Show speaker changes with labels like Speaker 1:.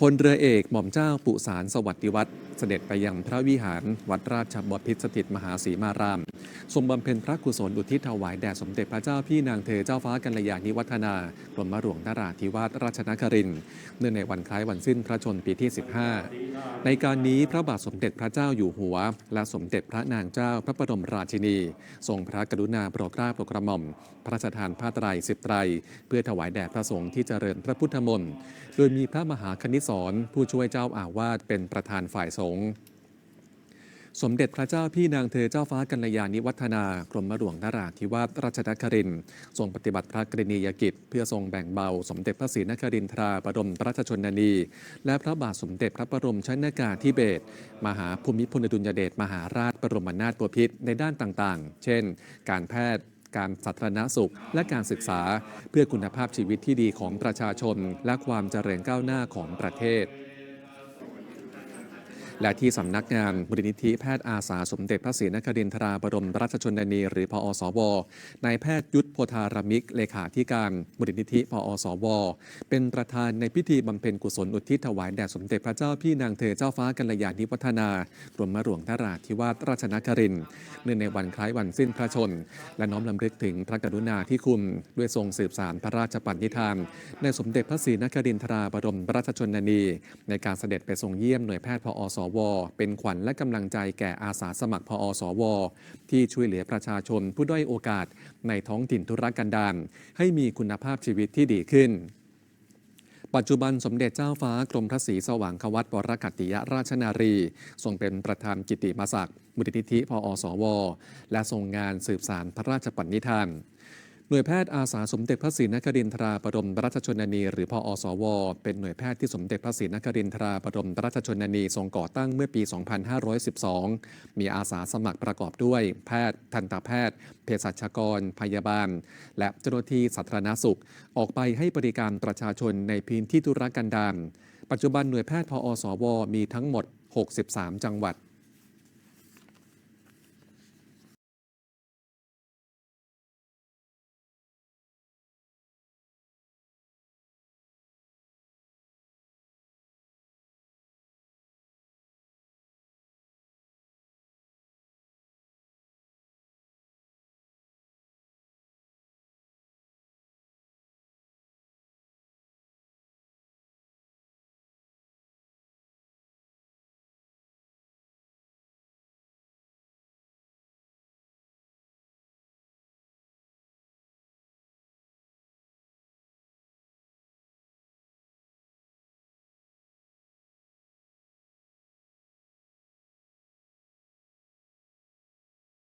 Speaker 1: พลเรือเอกหม่อมเจ้าปุสารสวัสดิวัตรเสด็จไปยังพระวิหารวัดราชบพิตรสถิตมหาศรีมาราม ทรงบำเพ็ญพระกุศลอุทิศถวายแด่สมเด็จพระเจ้าพี่นางเธอเจ้าฟ้ากัลยาณิวัฒนากรมหลวงนราธิวาสราชนครินเนื่องในวันคล้ายวันสิ้นพระชนม์ปีที่ 15 ในการนี้พระบาทสมเด็จพระเจ้าอยู่หัว และสมเด็จพระนางเจ้าพระบรมราชินี ทรงพระกรุณาโปรดเกล้าโปรดกระหม่อม พระราชทานผ้าไตรสิบไตร เพื่อถวายแด่พระสงฆ์ที่เจริญพระพุทธมนต์ โดยมีพระมหาคณิสรผู้ช่วยเจ้าอาวาสเป็นประธานฝ่ายสงฆ์ สมเด็จพระเจ้าพี่นางเธอเจ้าฟ้ากัลยาณิวัฒนากรมหลวงนราธิวาสราชนครินทรงปฏิบัติพระกรณียกิจ เพื่อทรงแบ่งเบา สมเด็จพระศรีนครินทราบรมราชชนนี และพระบาทสมเด็จพระบรมชนากาธิเบศรมหาภูมิพลอดุลยเดชมหาราชบรมนาถบพิตรในด้านต่างๆ เช่น การแพทย์การสาธารณสุขและการศึกษา เพื่อคุณภาพชีวิตที่ดีของประชาชน และความเจริญก้าวหน้าของประเทศ และที่สำนักงานมูลนิธิแพทย์อาสาสมเด็จพระศรีนครินทราบรมราชชนนี หรือพอสว นายแพทย์ยุทธโพธารมิก เลขาธิการมูลนิธิพอสว เป็นประธานในพิธีบำเพ็ญกุศลอุทิศถวายแด่สมเด็จพระเจ้าพี่นางเธอเจ้าฟ้ากัลยาณิวัฒนากรมหลวงนราธิวาสราชนครินเนื่องในวันคล้ายวันสิ้นพระชน และน้อมลำลึกถึงพระกรุณาธิคุณด้วยทรงสืบสารพระราชปณิธาน ในสมเด็จพระศรีนครินทราบรมราชชนนี ในการเสด็จไปทรงเยี่ยมหน่วยแพทย์พอสว เป็นขวัญและกำลังใจแก่อาสาสมัครพอสว ที่ช่วยเหลือประชาชนผู้ด้อยโอกาสในท้องถิ่นทุรกันดารให้มีคุณภาพชีวิตที่ดีขึ้นปัจจุบันสมเด็จเจ้าฟ้ากรมพระศรีสว่างควัตวรกัติยราชนารี ทรงเป็นประธานกิติมศักดิ์มูลนิธิพอสว และทรงงานสืบสารพระราชปณิธาน หน่วยแพทย์อาสาสมเด็จพระศรีนครินทราบรมราชชนนี หรือพอสว เป็นหน่วยแพทย์ที่สมเด็จพระศรีนครินทราบรมราชชนนีทรงก่อตั้งเมื่อปี 2512 มีอาสาสมัครประกอบด้วย แพทย์ ทันตแพทย์ เภสัชกร พยาบาล และเจ้าหน้าที่สาธารณสุข ออกไปให้บริการประชาชนในพื้นที่ทุรกันดารปัจจุบันหน่วยแพทย์พอสว มีทั้งหมด 63 จังหวัด